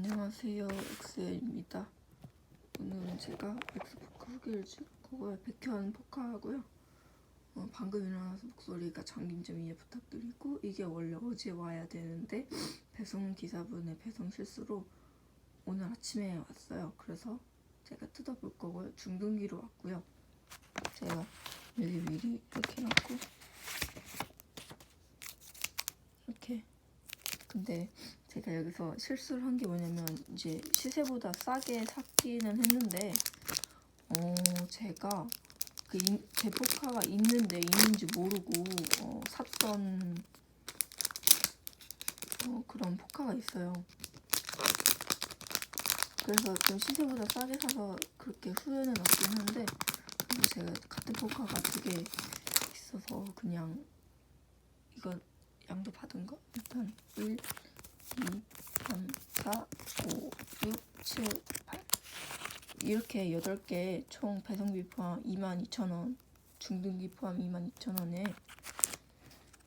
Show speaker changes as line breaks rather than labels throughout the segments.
안녕하세요 엑스입니다. 오늘은 제가 엑스포카 후기를 줄 거고요 백현 포카하고요. 어, 방금 일어나서 목소리가 잠긴 점 이해 부탁드리고 이게 원래 어제 와야 되는데 배송 기사분의 배송 실수로 오늘 아침에 왔어요. 그래서 제가 뜯어볼 거고요. 중등기로 왔고요. 제가 여기 미리 이렇게 놨고 이렇게. 근데 제가 여기서 실수를 한 게 뭐냐면 이제 시세보다 싸게 샀기는 했는데 어 제가 그제 포카가 있는데 있는지 모르고 어, 샀던 어, 그런 포카가 있어요. 그래서 좀 시세보다 싸게 사서 그렇게 후회는 없긴 한데 근데 제가 같은 포카가 두 개 있어서 그냥 이거 양도 받은 거 일단 1, 2, 3, 4, 5, 6, 7, 8 이렇게 8개 총 배송비 포함 22,000원 중등기 포함 22,000원에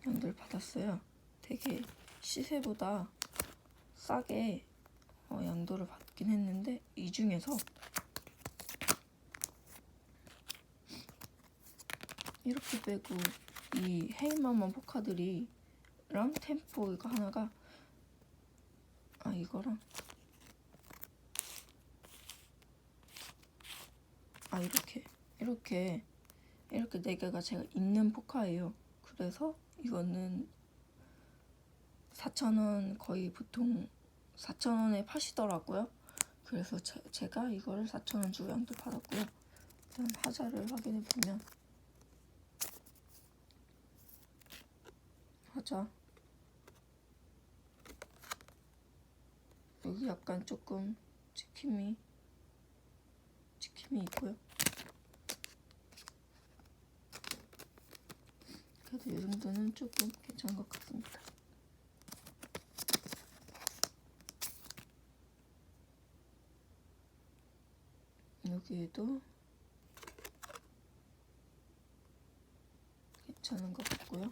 양도를 받았어요. 되게 시세보다 싸게 어, 양도를 받긴 했는데 이 중에서 이렇게 빼고 이 헤이마만 포카들이 랑 템포 이거 하나가 아 이거랑 아 이렇게 이렇게 이렇게 네 개가 제가 있는 포카예요. 그래서 이거는 4,000원 거의 보통 4,000원에 파시더라고요. 그래서 제, 제가 이거를 4,000원 주고 양도 받았고요. 일단 하자를 확인해 보면 하자 여기 약간 조금 찍힘이 찍힘이 있고요. 그래도 이 정도는 조금 괜찮은 것 같습니다. 여기에도 괜찮은 것 같고요.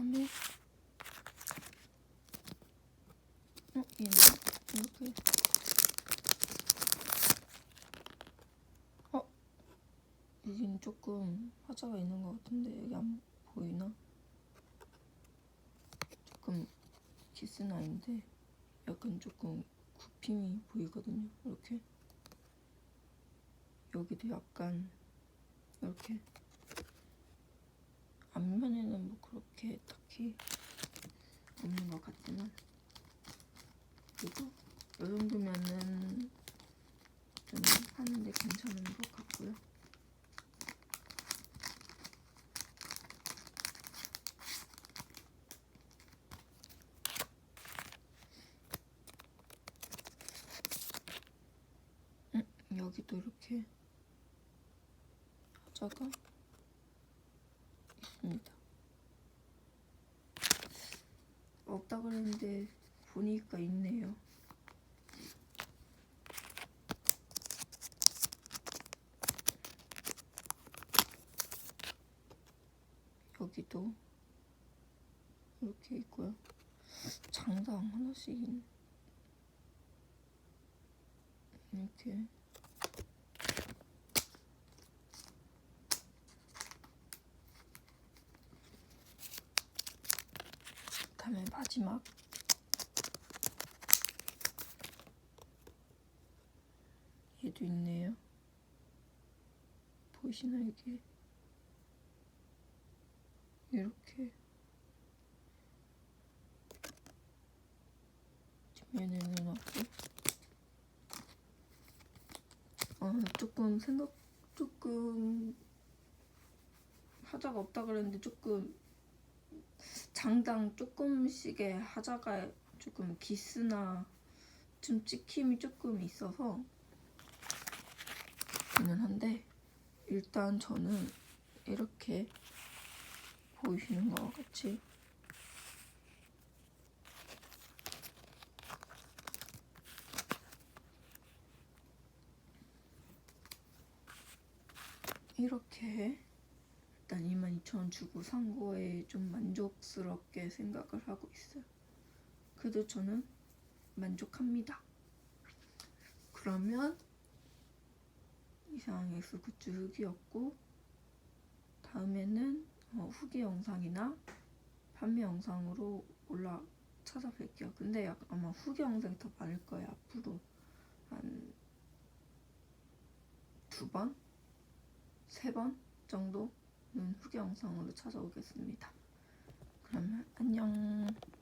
다음에 어, 얘는 이렇게. 어, 여긴 조금 화자가 있는 것 같은데 여기 안 보이나? 조금 키스는 아닌데 약간 조금 굽힘이 보이거든요. 이렇게 여기도 약간 이렇게 앞면에는 뭐 그렇게 딱히 없는 것 같지만 그리고 이 정도면은 좀 하는데 괜찮은 것 같고요. 음, 여기도 이렇게 하자가 있습니다. 없다 그랬는데 보니까 있네요. 여기도 이렇게 있고요. 장당 하나씩 있- 이렇게 다음에 마지막. 얘도 있네요. 보이시나 이게? 이렇게. 뒷면에는 없고. 어, 조금 생각 조금 하자가 없다 그랬는데 조금 장당 조금씩의 하자가 조금 기스나 좀 찍힘이 조금 있어서 기는 한데 일단 저는 이렇게 보이시는 것과 같이. 이렇게 22,000원 주고 산 거에 좀 만족스럽게 생각을 하고 있어요. 그래도 저는 만족합니다. 그러면 이상 엑스 굿즈 후기였고 다음에는 어, 후기 영상이나 판매 영상으로 올라 찾아뵐게요. 근데 약- 아마 후기 영상이 더 많을 거예요. 앞으로 한 두 번, 세 번 정도는 후기 영상으로 찾아오겠습니다. 그러면 안녕.